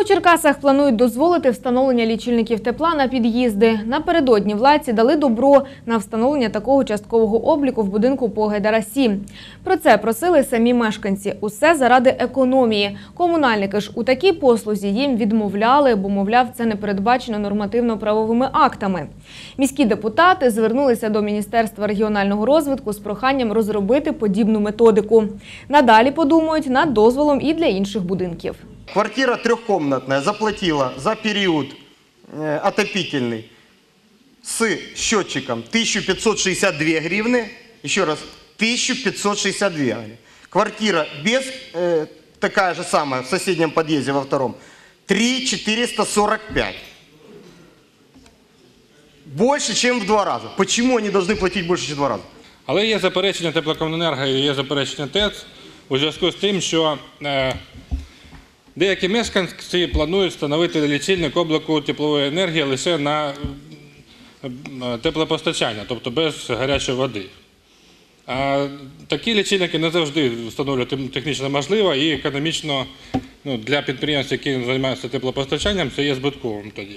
У Черкасах планують дозволити встановлення лічильників тепла на під'їзди. Напередодні владці дали добро на встановлення такого часткового обліку в будинку по Гайдара 7. Про це просили самі мешканці. Усе заради економії. Комунальники ж у такій послузі їм відмовляли, бо, мовляв, це не передбачено нормативно-правовими актами. Міські депутати звернулися до Міністерства регіонального розвитку з проханням розробити подібну методику. Надалі подумають над дозволом і для інших будинків. Квартира трехкомнатная заплатила за период э, отопительный с счетчиком 1562 гривны. Еще раз, 1562 гривны. Квартира без, э, такая же самая, в соседнем подъезде во втором, 3445. Больше, чем в два раза. Почему они должны платить больше, чем в два раза? Але є заперечення теплокомуненерго і є заперечення ТЕЦ у зв'язку з тим, що е, деякі мешканці планують встановити лічильник обліку теплової енергії лише на е, теплопостачання, тобто без гарячої води. А такі лічильники не завжди встановлювати технічно можливо і економічно ну, для підприємств, які займаються теплопостачанням, це є збитковим тоді.